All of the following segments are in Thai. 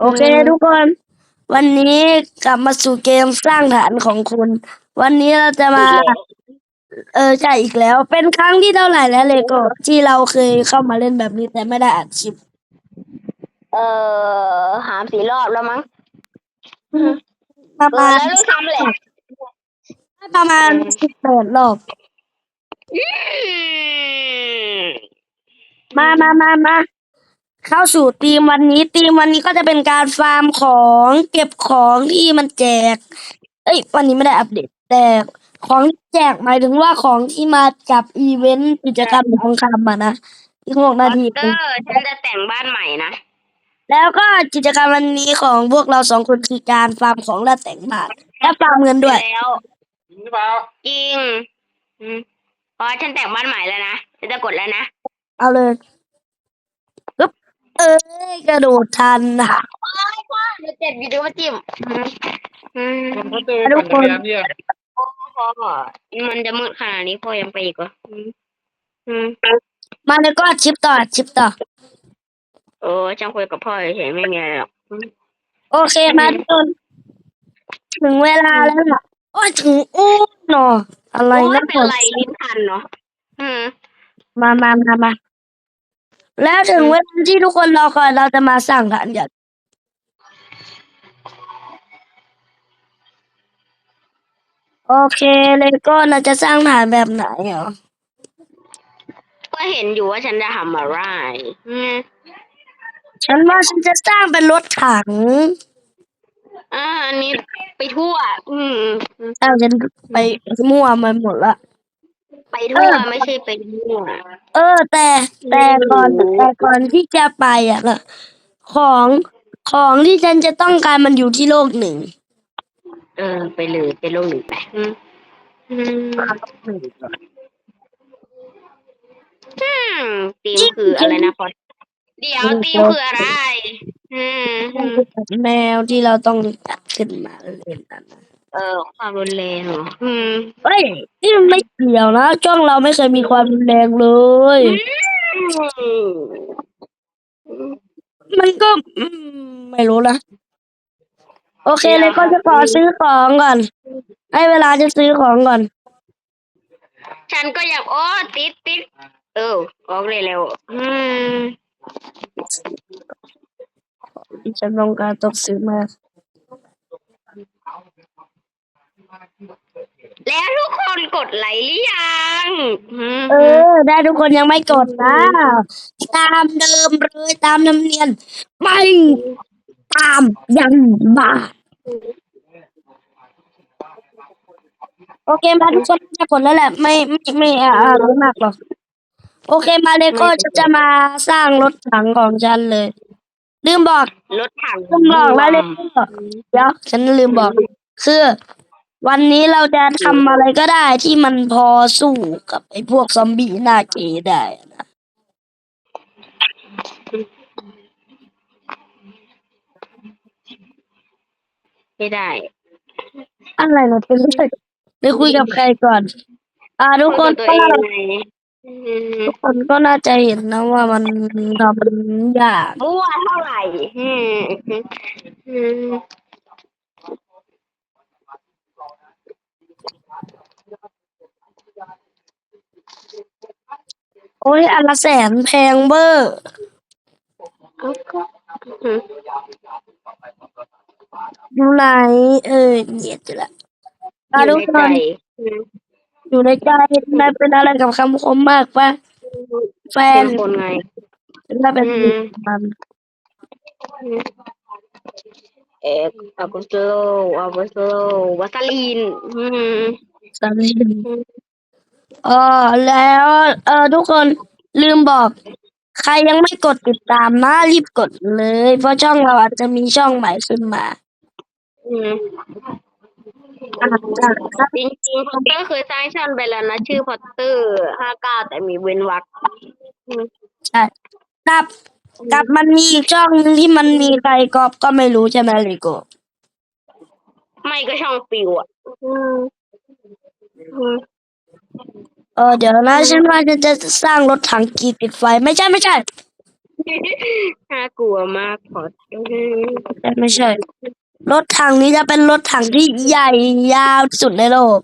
โอเคทุกคน วันนี้กลับมาสู่เกมสร้างฐานของคุณ วันนี้เราจะมา เออใช่อีกแล้ว เป็นครั้งที่เท่าไหร่แล้วเลโก้ที่เราเคยเข้ามาเล่นแบบนี้แต่ไม่ได้อัดคลิปเอ่อหามสี่รอบแล้วมั้งประเออมาณแล้วลูกทำแหละประมาณสิบแปดรอบอืมมามามามา เข้าสู่ทีมวันนี้ทีมวันนี้ก็จะเป็นการฟาร์มของเก็บของที่มันแจก เอ้ย วันนี้ไม่ได้อัปเดต แต่ของที่แจกหมายถึงว่าของที่มาจากอีเวนต์กิจกรรมทองคำอะนะอีกหกนาทีเออฉันจะแต่งบ้านใหม่นะ แล้วก็กิจกรรมวันนี้ของพวกเราสองคนคือการฟาร์มของและแต่งบ้านและฟาร์มเงินด้วยแล้วหรือเปล่าจริงอืมเพราะฉันแต่งบ้านใหม่แล้วนะฉันจะกดแล้วนะ เอาเลยปึ๊บ เอ้ยกระโดดทันนะเดี๋ยวเจ็ดวิดีโอมาจิ้มอืมอืมคนเขาเจอปั่นจักรยานเนี่ยพอมันจะมืดขนาดนี้พ่อยังไปอีกเหรออืมอืมมาเลยก็อัดชิปต่ออัดชิปต่อ โอ้ฉันคุยกับพ่อเฉยๆไม่มีอะไรหรอกอืมโอเคมาทุกคนถึงเวลาแล้วล่ะโอ้ยถึงอู้หนออะไรโอ้ยนะเป็นไรลิ้นพันเนาะอืม มามามามา แล้วถึงเวลาที่ทุกคนรอคอยเราจะมาสร้างฐานกันโอเคเลโก้เราจะสร้างฐานแบบไหนเหรอ ก็เห็นอยู่ว่าฉันจะทำอะไรอืมฉันว่าฉันจะสร้างเป็นรถถัง อ่าอันนี้ไปทั่ว อืมอืมสร้างฉันไปมั่วมาหมดละ ไปทั่วไม่ใช่ไปมั่วเออ แต่แต่ก่อนแต่ก่อนที่จะไปอะล่ะของของที่ฉันจะต้องการมันอยู่ที่โลกหนึ่งเออ ไปเลยไปโลกหนึ่งไปอืมอืมอืมตีมคืออะไรนะพอดเดี๋ยวตีมคืออะไร อืมอืมแนวที่เราต้องตัดขึ้นมาเล่นกันนะ เออความรุนแรงเหรออืมเฮ้ยนี่มันไม่เกี่ยวนะช่องเราไม่เคยมีความรุนแรงเลยอืมมันก็อืมไม่รู้นะโอเคเลยก็จะขอซื้อของก่อน ให้เวลาจะซื้อของก่อน ฉันก็ยังโอ้ติดติดเออออกเลยเร็วอืมที่ฉันต้องการต้องซื้อมาแล้วทุกคนกด ไลค์หรือยังอืมเออได้ทุกคนยังไม่กดนะ ตามเดิมเลยตามธรรมเนียมไม่ตามยังบ้าโอเคมาทุกคนจะกดแล้วแหละ ไม่ไม่ไม่อ่าอะไรมากหรอกโอเคมาเลยก็จะจะมาสร้างรถถังของฉันเลย ลืมบอกรถถังลืมบอกแล้วเลยเดี๋ยวฉันลืมบอกคือ วันนี้เราจะทำอะไรก็ได้ที่มันพอสู้กับไอ้พวกซอมบี้หน้าเกย์ได้นะไม่ได้ อะไรเราไปเรื่อยไปคุยกับใครก่อน อ่าทุกคนตัวก็เองไงอืมทุกคนก็น่าจะเห็นนะว่ามันทำยากมั่วเท่าไหร่อืมอืม โอ้ยอันละแสนแพงเบอร์อืมอยู่ไหน เออเนี่ยจะละออ่ายู่ทุกในคใจนอืมอยู่ในใจนายเป็นอะไรกับคำคมมากปะแฟเป็นนคนไงถ้าเป็นอืมมันเอกอากุสโลอากุสโลวัสลีนอืมสันลิน เออแล้วเออทุกคนลืมบอก ใครยังไม่กดติดตามนะรีบกดเลย เพราะช่องเราอาจจะมีช่องใหม่ขึ้นมาอืมอ่าอ่าครับจริงๆพอตเตอร์เคยสร้างช่องไปแล้วนะชื่อพอตเตอร์ห้าเก้าแต่มีเว้นวรรคอืมใช่กับกับมันมีอีกช่องนึงที่มันมีใครกอบก็ไม่รู้ใช่ไหมลิโกไม่ก็ช่องปิวอะอืมอืม เออเดี๋ยวนะฉันว่าฉันจะสร้างรถถังกีติดไฟไม่ใช่ไม่ใช่น่ากลัวมากพอดอืมแต่ไม่ใช่ รถถังนี้จะเป็นรถถังที่ใหญ่ยาวที่สุดในโลก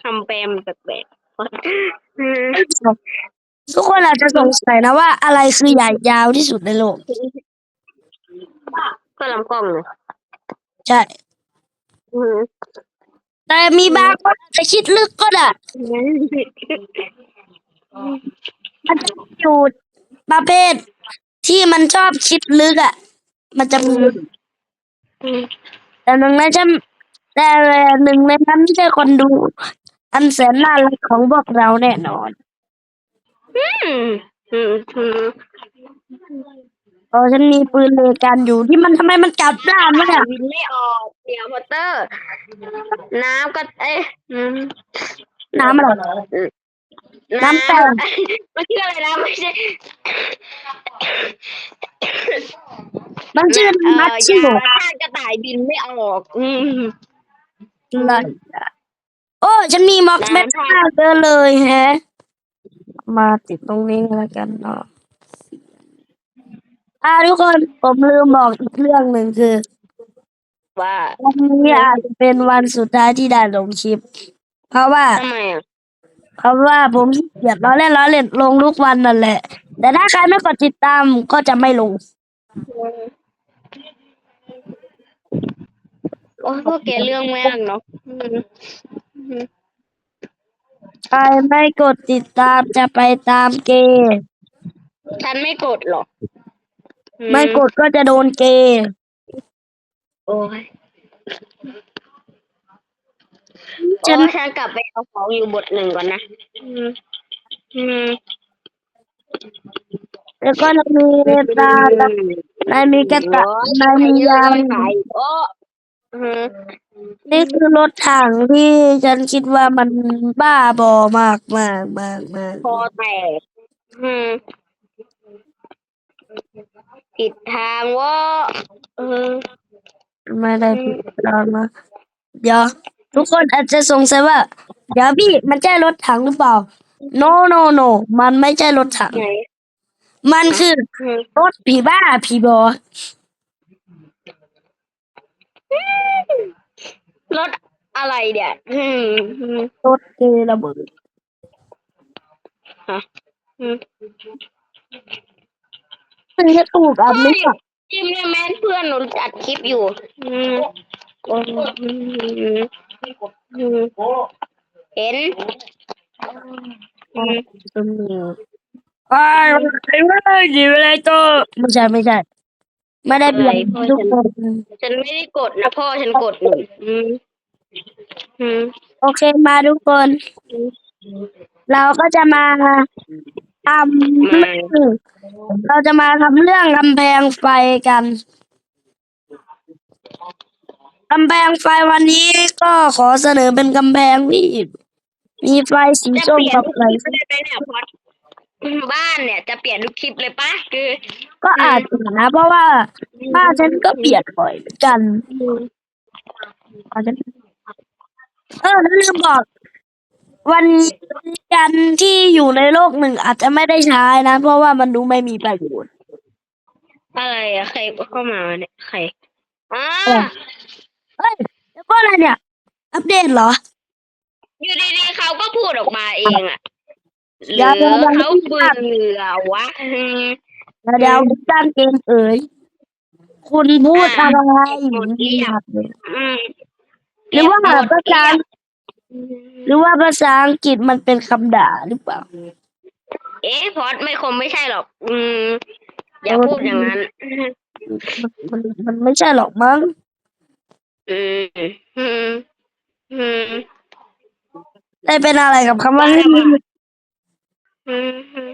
คำแปลมนแปลกๆพอดอืมทุกคนอาจจะสงสัยนะว่า อะไรคือใหญ่ยาวที่สุดในโลกก็ลำกล้องเลยใช่อืม แต่มีบางคนอาจจะคิดลึกก็ได้มันจะอยู่ประเภทที่มันชอบคิดลึกอะ มันจะมีอืมแต่หนึ่งในฉันแต่หนึ่งในนั้นไม่ใช่คนดู อันแสนน่ารักของพวกเราแน่นอน อืมอืมอืม เพราะฉันมีปืนเลกันอยู่ที่มันทำไมมันกลับด้านวะเนี่ยบินไม่ออก เดี๋ยวพอตเตอร์ น้ำก็เอ๊ะอืมน้ำอะไรน้ำแตก มันชื่ออะไรนะไม่ใช่มันชื่อเอ่มัดอชิโยาฆ่ากระต่ายบินไม่ออก อืมอะไรอะโอ้ฉันมีม็อกแม็กน้ำซ์มากเยอะเลยแฮะ มาติดตรงนี้แล้วกันเนาะ อ่าทุกคนผมลืมบอกอีกเรื่องหนึ่งคือ ว่าวันนี้อาจจะเป็นวันสุดท้ายที่ได้ลงคลิป เพราะว่า ทำไมอะเพราะว่าผมขี้เกียดล้อเล่นล้อเล่นลงทุกวันนั่นแหละ แต่ถ้าใครไม่กดติดตามก็จะไม่ลง โอ้ยพวกแกเรื่องมากเนาะอืมอืมใครไม่กดติดตามจะไปตามเกย์ฉันไม่กดหรอก อืไม่กดก็จะโดนเกย์โอ้ยฉันโอ้ยฉันกลับไปเอาของอยู่บทหนึ่งก่อนนะอืมอืมแล้วก็จะมีตาตานายมีกระตะนายมียางขายโอ้อืมนี่คือรถถังที่ฉันคิดว่ามันบ้าบอมากมากมากมากคอแตกอืม ผิดทางเว่าเออไม่ได้ผิดตามนะเดี๋ยวทุกคนอาจจะสงสัยว่า เดี๋ยวพี่มันใช่รถถังหรือเปล่า no no no มันไม่ใช่รถถัง ไหนมันคืออืมรถผีบ้าผีบอ รถอะไรเดี๋ยอืมอืมรถเกย์ระเบิด อืม ซึ่งจะถูกอันนี้อะจิมเนี่ยแม่นเพื่อนหนูอัดคลิปอยู่ อืมโอ้ยอืมอืมเห็นอืมตัวนี้อ้าวไอ้เว้ยดีอะไรก็ไม่ใช่ไม่ใช่ไม่ได้เปลี่ยนทุกคนฉันไม่ได้กดนะพ่อฉันกดหนูอืมอืมโอเคมาทุกคน เราก็จะมา ทำเรื่องเราจะมาทำเรื่องกำแพงไฟกันกำแพงไฟวันนี้ก็ขอเสนอเป็นกำแพงที่มีไฟสีจะส้มเปลี่ยนกับทุกไฟคลิปได้ไหมเนี่ยพอดบ้านเนี่ยจะเปลี่ยนทุกคลิปเลยปะคือ ก็อาจจะนะ เพราะว่าบ้านฉันก็เปลี่ยนบ่อยเหมือนกันอาจจะเออแล้วลืมบอก วัน จันทร์ที่อยู่ในโลกหนึ่งอาจจะไม่ได้ใช้นะ เพราะว่ามันดูไม่มีประโยชน์ อะไรอะใครเข้ามาเนี่ยใครอ่าเอ้ยแล้วก็อะไรเนี่ย อัปเดตเหรอ อยู่ดีๆเขาก็พูดออกมาเองอะหเดี๋รืยวอเดี๋ยวเขาเบื่อวะอืมเดี๋ยวเดี๋ยวจ้างเกมเอ๋ยคุณพูดอะไรหมดเรียบ อืมหรือว่าเรียบหมดภาษาเรียบ หรือว่าภาษาอังกฤษมันเป็นคำด่าหรือเปล่า เอ๊ะพอดไม่คงไม่ใช่หรอก อืม อย่าพูดอย่างนั้นมันมันมันไม่ใช่หรอกมั้ง อืม อืม อืม ได้เป็นอะไรกับคำว่าได้ฮึปะอืมอืม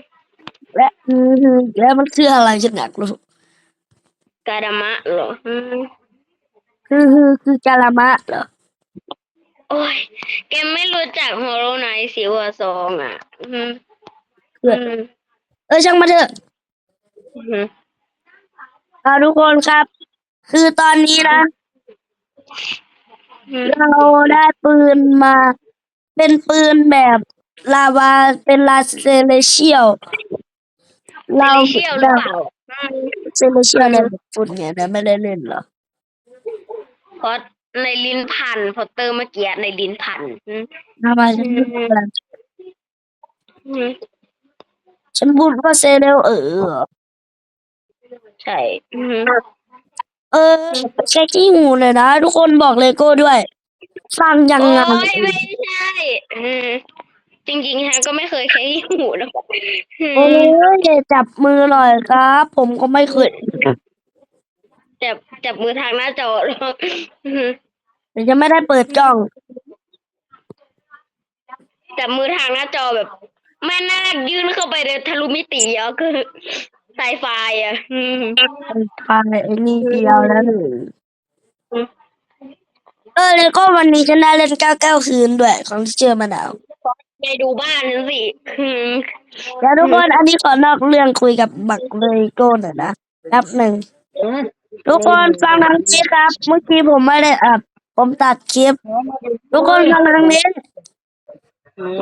และอืมและมันคืออะไรฉันอยากรู้กาดามะเหรออืมคือคือคือกาลามะเหรอ โอ้ย แกไม่รู้จักโฮโลไนซิวซองอะ อืมคืออืมเออช่างมาเถอะอืมเอาทุกคนครับ คือตอนนี้นะ อืมเราได้ปืนมา เป็นปืนแบบลาวาเป็นลาเซเลเชียลเราเชี่ยวหรือเปล่าอืมเซเลเชียลเลยฝุ่นไงนะไม่ได้เล่นเหรอเพราะ ในลิ้นพันพอเตอร์เมื่อกี้ในลิ้นพันอืมทำไมฉันพูดว่าอืมฉันพูดว่าเซเลลเออใช่อืมเออแค่ขี้หูเลยนะ ทุกคนบอกเลโก้ด้วย ฟังยังโอ้ไงยไม่ใช่อืมจริงๆฉันก็ไม่เคยใช้หูนะอืโอ้มยจับมือหน่อยครับ ผมก็ไม่เคย จับจับมือทางหน้าจอแล้วอืมแต่จะไม่ได้เปิดกล้อง จับมือทางหน้าจอแบบแม่นาคยื่นเข้าไปในทะลุมิติอะคือไซไฟอะอืมไปไอ้นี่เดียวแล้วหนึ่งเออแล้วก็วันนี้ฉันได้เล่นเก้าเก้าคืนด้วยของที่เจอมะนาวไปดูบ้านนั่นสิอืมเดี๋ยวทุกคนอันนี้ขอนอกเรื่องคุยกับบักเลโก้หน่อยนะแป๊บหนึ่ง ทุกคนฟังทางนี้ครับ เมื่อกี้ผมไม่ได้อัดผมตัดคลิป ทุกคนฟังทางนี้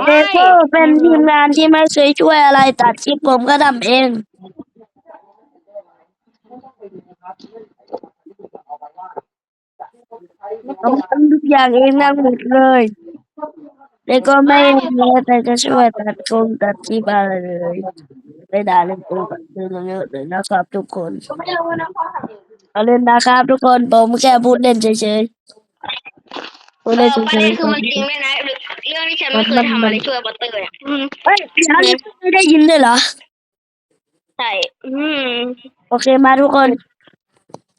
เลโก้เป็นทีมงานที่ไม่เคยช่วยอะไรตัดคลิปผมก็ทำเอง ผมทำทุกอย่างเองทั้งหมดเลยเลโก้ไม่ม้แต่จะช่วยตัดคงตัดคลิปอะไรเลย ไม่ได้เล่นตัวกับเรื่องเยอะๆเลยนะครับทุกคนไม่รู้นะพ่อ เอาเล่นนะครับ ทุกคนผมแค่พูดเล่นเฉยๆพูดเอเล่นอเฉประเด็ยนคือมันจริงด้วยนะเรื่องที่ฉันไม่เคยทำอะไรช่วยบัตเตอร์อะอืมๆเฮ้ยเดี๋ยวนี้ไม่ได้ยินด้วยเหรอ ใช่อืมโอเคมาทุกคน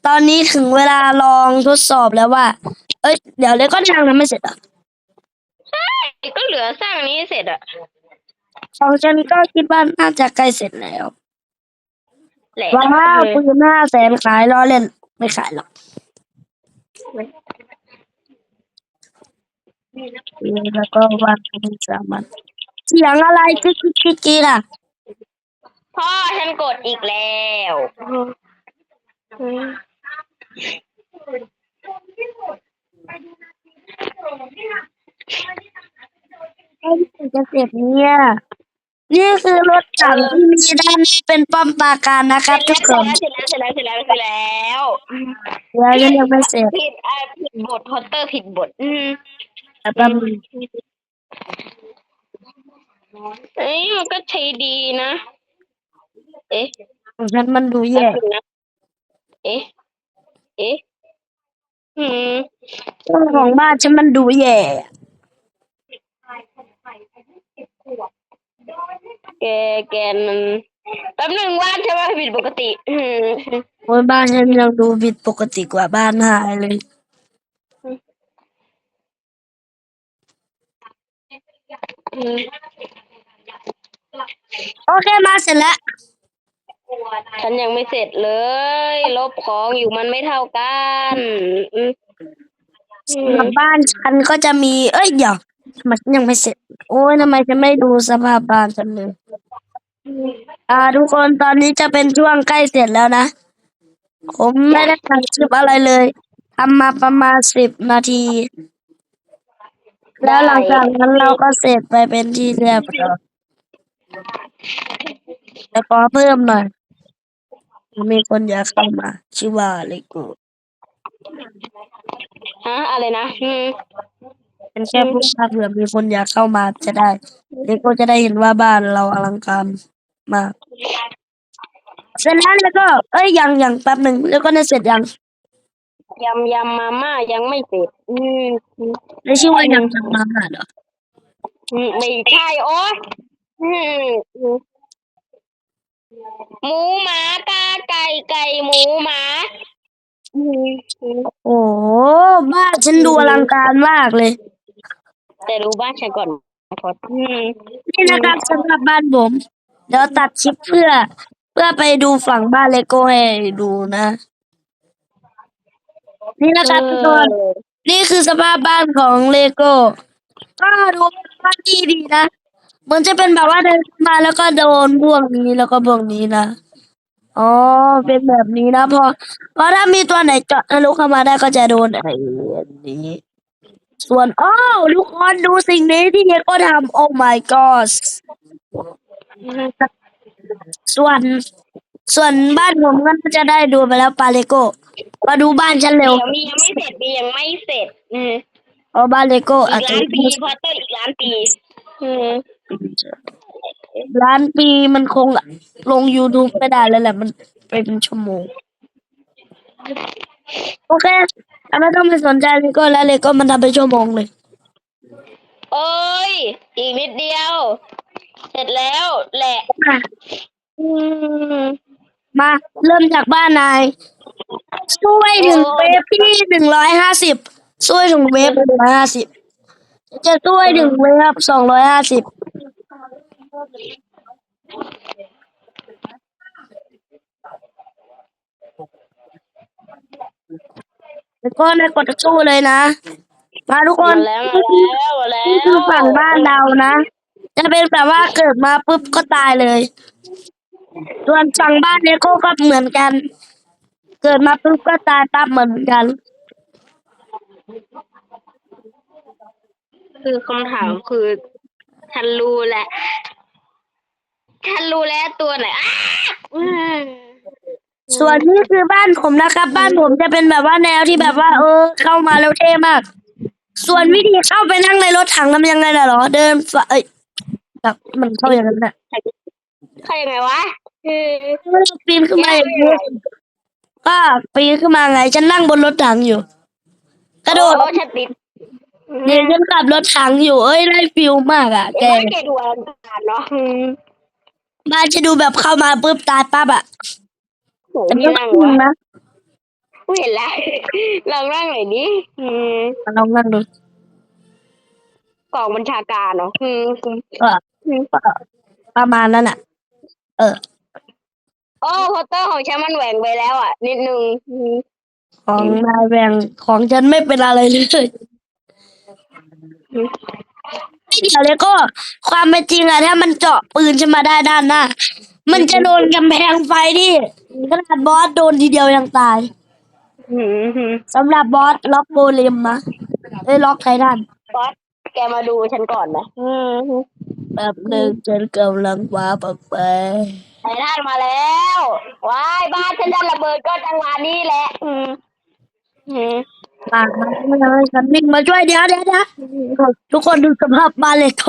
ตอนนี้ถึงเวลาลองทดสอบแล้วว่า เอ้ย เดี๋ยวเลยก็ยังทำไม่เสร็จอะก็เหลือสร้างอันนี้ให้เสร็จอะของฉันก็คิดว่าน่าจะใกล้เสร็จแล้ว แหละว้าวปืนห้าแสนขายล้อเล่น ไม่ขายหรอกแล้วก็วางเป็นสามันเสียงอะไรกิ๊กกิ๊กกิ๊กกิ๊กอะพ่อฉันกดอีกแล้วอืมไอ้ที่จะเสร็จเนี่ย นี่คือรถถังที่มีด้านหน้าเป็นป้อมปราการนะครับทุกคนเสร็จแล้วเสร็จแล้วเสร็จแล้วเสร็จแล้วเดี๋ยวยังยังไม่เสร็จผิดอะผิดบทพอตเตอร์ผิดบท อืมแต่แป๊บนึงเอ้ยมันก็ใช้ดีนะ เอ๊ะของฉันมันดูแป๊แย่บนึงนะเอ๊ะเอ๊ะอืมของบ้านฉันมันดูแย่ แกแกมันแป๊บหนึ่งว่านใช่ไหมผิดปกติ อืมโอ้ยบ้านฉันยังดูผิดปกติกว่าบ้านหายเลย อืมโอเคมาเสร็จแล้ว ฉันยังไม่เสร็จเลย ลบของอยู่มันไม่เท่ากันอืมอืสำหรับมบ้านฉันก็จะมี เอ้ยเดี๋ยวทำไมันยังไม่เสร็จ โอ้ยทำไมฉันไม่ดูสภาพบ้านฉันเลยอ่า ทุกคนตอนนี้จะเป็นช่วงใกล้เสร็จแล้วนะ ผมไม่ได้ตัดคลิปอะไรเลยทำมาประมาณสิบนาที แล้วหลังจากนั้นเราก็เสร็จไปเป็นที่เรียบร้อยแต่ขอเพิ่มหน่อย มีคนอยากเข้ามา ชื่อว่าเลโก้ฮะอะไรนะอืม เป็นแค่ผู้ภาพเผื่อมีคนอยากเข้ามาจะได้เลโก้จะได้เห็นว่าบ้านเราอลังการมากเสร็จแล้วแล้วก็ เอ้ยยังยังแป๊บหนึ่งแล้วก็จะเสร็จยังยำยำมาม่ายังไม่เสร็จ อืมได้ชื่อว่ายังจำมาม่าเหรออืมไม่ใช่โอ้ยอืมอืมหมูหมากาไก่ไก่หมูหมาอืมอืมโอ้โหบ้านฉันดูอลังการมากเลย แต่รู้บ้านฉันก่อนพออืมนี่นะครับสำหรับบ้านผมเดี๋ยวตัดคลิปเพื่อ เพื่อไปดูฝั่งบ้านเลโก้ให้ดูนะ นี่นะครับทุกคน นี่คือสภาพบ้านของเลโก้ ก็ดูบ้านที่ดีนะเหมันจะเป็นแบบว่าเดินมาแล้วก็โดนพวกนี้แล้วก็พวกนี้นะ อ๋อ เป็นแบบนี้นะพอ เพราะถ้ามีตัวไหนเจาะทะลุเข้ามาได้ก็จะโดนไอ้นี้ ส่วนอ้าวทุกคนดูสิ่งนี้ที่เลโก้ทำโอ้ my god อืมส่วนส่วนบ้านผมก็น่าจะได้ดูไปแล้วปาเลโก้มาดูบ้านฉันเร็วเดี๋ยวมียังไม่เสร็จมียังไม่เสร็จอืมเอาบ้านเลโก้อีอาจกจะล้านปีพอตเตอร์อีกล้านปี อืมล้านปีมันคงลง YouTube ไม่ได้แล้วแหละมันเป็นชั่วโมง โอเค แต่ไม่ต้องไปสนใจเลโก้แล้วเลโก้มันทำเป็นชั่วโมงเลย โอ้ย อีกนิดเดียว เสร็จแล้วแหละอืมมาเริ่มจากบ้านนายช่วยถึงเวฟที่หนึ่งร้อยห้าสิบช่วยถึงเวฟหนึ่งร้อยห้าสิบจะช่วยถึงเวฟสองร้อยห้าสิบ แล้วก็นายกดสู้เลยนะ มาทุกคนมาแล้วมาแล้วมาแล้วนี่คือฝั่งบ้านเรานะ จะเป็นแบบว่าเกิดมาปุ๊บก็ตายเลย ส่วนฝั่งบ้านเนโก้ก็เหมือนกัน เกิดมาปุ๊บก็ตายปั๊บเหมือนกัน คือคำถามคือฉันรู้แหละฉันรู้แล้วตัวไหนอ้าอืม ส่วนนี้คือบ้านผมนะครับ บ้านผมจะเป็นแบบว่าแนวที่แบบว่า เออ เข้ามาแล้วเท่มาก ส่วนวิธีเข้าไปนั่งในรถถังทำยังไงล่ะเหรอ เดินฝ่าเอ้ยแบบมันเข้าอย่างนั้นน่ะใครยังไงวะคือเมื่อเราปีนขึ้นมาอย่างนี้ก็ปีนขึ้นมาไงฉันนั่งบนรถถังอยู่ กระโดดโอ้ฉันติดเนี่ยฉันขับรถถังอยู่ เอ้ยได้ฟิลมากอะแกเอ้ยแกดูอลังการเนาะอืมบ้านจะดูแบบเข้ามาปุ๊บตายปั๊บอะ โหแต่นี่ก็นั่งจริงวะนะกูเห็นแล้วลองนั่งหน่อยดิอืมลองนั่งดูกองบัญชาการเนาะอืมก็ก็ประมาณนั้นอะเออโอ้โพสเตอร์ของฉันมันแหว่งไปแล้วอะ นิดนึงอืมของนายแบงของฉันไม่เป็นอะไรเลยไม่ เดี๋ยวเลยก็ความเป็นจริงอะถ้ามันเจาะปืนฉันมาได้ด้านหน้า มันจะโดนกำแพงไฟที่ขนาดบอสโดนทีเดียวยังตายอืมอืมสำหรับบอสล็อกโกเลมนะเอ้ยล็อกไททันบอสแกมาดูฉันก่อนนะอืมแบบหนึ่งฉันกำลังว้าปอกไปไททันมาแล้วว้ายบ้านฉันจะระเบิดก็จังหวะนี้แหละ อืมอืม ปากมันไม่เลยฉันวิ่งมาช่วยเดี๋ยวเดี๋ยวเดี๋ยวทุกคนดูสภาพบ้านเลยโถ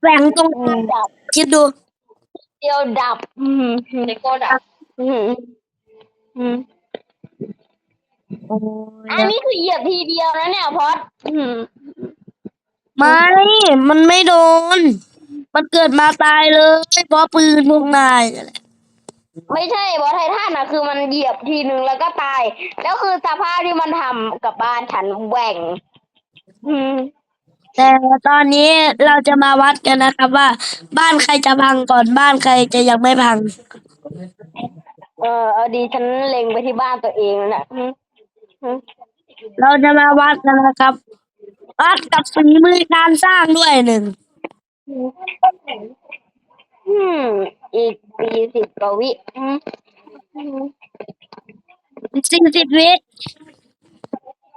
แหว่งตรงดับคิดดู เดียวดับ อืมเด็กก็ดับ อืมอืมอันนี้คือเหยียบทีเดียวนะเนี่ยพอดอืมไม่มันไม่โดน มันเกิดมาตายเลย เพราะปืนพวกนายแหละ ไม่ใช่บอสไททันนะคือมันเหยียบทีนึงแล้วก็ตาย แล้วคือสภาพที่มันทำกับบ้านฉันแหว่งอืมแต่ตอนนี้เราจะมาวัดกันนะครับว่า บ้านใครจะพังก่อนบ้านใครจะยังไม่พัง เออเอาดีฉันเล็งไปที่บ้านตัวเองนั่นแหละอืมอืมเราจะมาวัดกันนะครับ วัดกับฝีมือการสร้างด้วยหนึ่งอืม อีกปีสิบกว่าวิอืมอืมสี่สิบวิ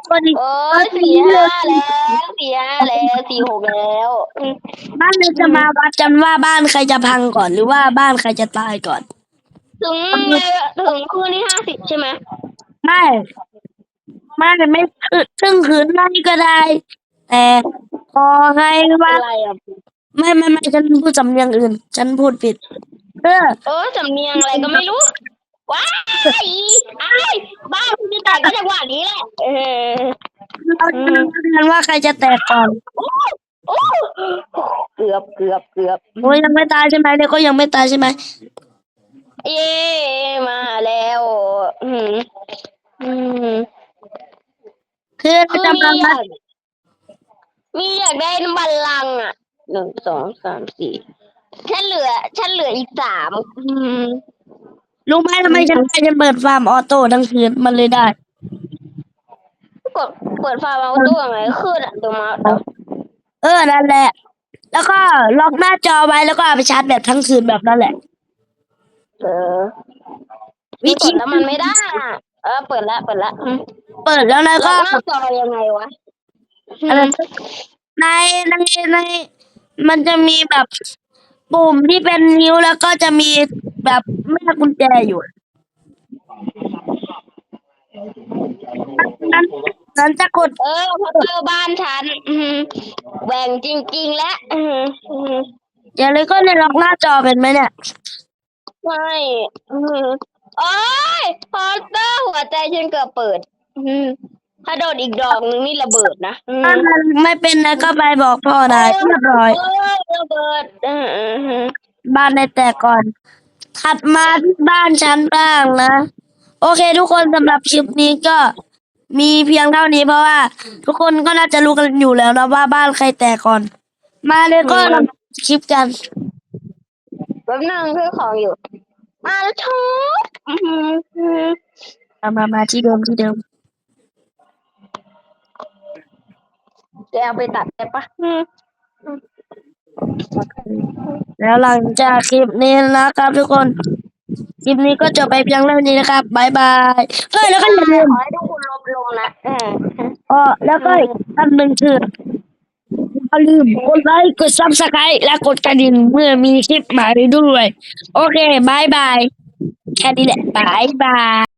คนอีกเออสี่ห้าแล้วสี่ห้าแล้วสี่หกแล้วอืมบ้านเราจะมาวัดกันว่าบ้านใครจะพังก่อน หรือว่าบ้านใครจะตายก่อน ถึงเลยถึงคืนที่ห้าสิบใช่ไหมไม่ไม่ไม่คือครึ่งคืนได้ก็ได้ แต่ขอให้ว่าอะไรอะ ไม่ไม่ไม่ฉันพูดสำเนียงอื่น ฉันพูดผิด เออเออสำเนียงอะไรก็ไม่รู้ ว้ายไอ้ายบ้าคุณจะแตกก็จังหวะนี้แหละ เออเราจะมาวัดกันว่าใครจะแตกก่อนโอ้โอ้เกือบเกือบเกือบโอ้ยยังไม่ตายใช่ไหมเนี่ยก็ยังไม่ตายใช่ไหมเย้มาแล้ว อืมอืมคือคือจะมีมาอวัยาดกมีอยากได้บัลลังก์อะหนึ่งสองสามสี่ ฉันเหลือ ฉันเหลืออีกสามอืมรู้ไหมทำไมฉันได้ฉันเปิดฟาร์มออโต้ทั้งคืนมันเลยได้กดเปิดไฟล์มาตัวยังไงขึ้นอะตัวมาเดี๋ยวเออนั่นแหละ แล้วก็ล็อกหน้าจอไว้แล้วก็เอาไปชาร์จแบตทั้งคืนแบบนั้นแหละ เออวิกดแล้วมันไม่ได้อะเออ เปิดละเปิดละอืมเปิดแล้วนะแล้วก็หน้าจอยังไงวะอะไรในในในมันจะมีแบบ ปุ่มที่เป็นนิ้วแล้วก็จะมีแบบแม่กุญแจอยู่ นั้นนั้นจะกดเออพอเจอบ้านฉันอืมแหว่งจริง ๆ และอืมอืมอย่าเลยก็ในล็อกหน้าจอเป็นไหมเนี่ยไม่อืมโอ้ยพอเตอร์หัวใจฉันเกือบเปิด อืม ถ้าโดนอีกดอกนึงนี่ระเบิดนะอืมถ้ามันไม่เป็นนะก็ไปบอกพ่อนายเรียบร้อย เออระเบิดอืมอืมอืมบ้านในแต่ก่อน ถัดมาที่บ้านฉันบ้างนะ โอเค ทุกคนสำหรับคลิปนี้ก็มีเพียงเท่านี้เพราะว่า ทุกคนก็น่าจะรู้กันอยู่แล้วนะว่าบ้านใครแตกก่อน มาเลยก็ทำคลิปกัน แป๊บนึงคือของอยู่ มาแล้วทุบอืมอืมมามามาที่เดิมที่เดิม แกเอาไปตัดได้ปะอืมแล้วหลังจากคลิปนี้นะครับทุกคน คลิปนี้ก็จบไปเพียงเท่านี้นะครับบายบายเอ้ยแล้วก็อย่าลืมขอให้ทุกคนลบลงนะอืมอ๋อแล้วก็อีกอันหนึ่งคืออย่าลืมกดไลค์กดซับสไครต์และกดกระดิ่งเมื่อมีคลิปใหม่ด้วย โอเคบายบายแค่นี้แหละบายบาย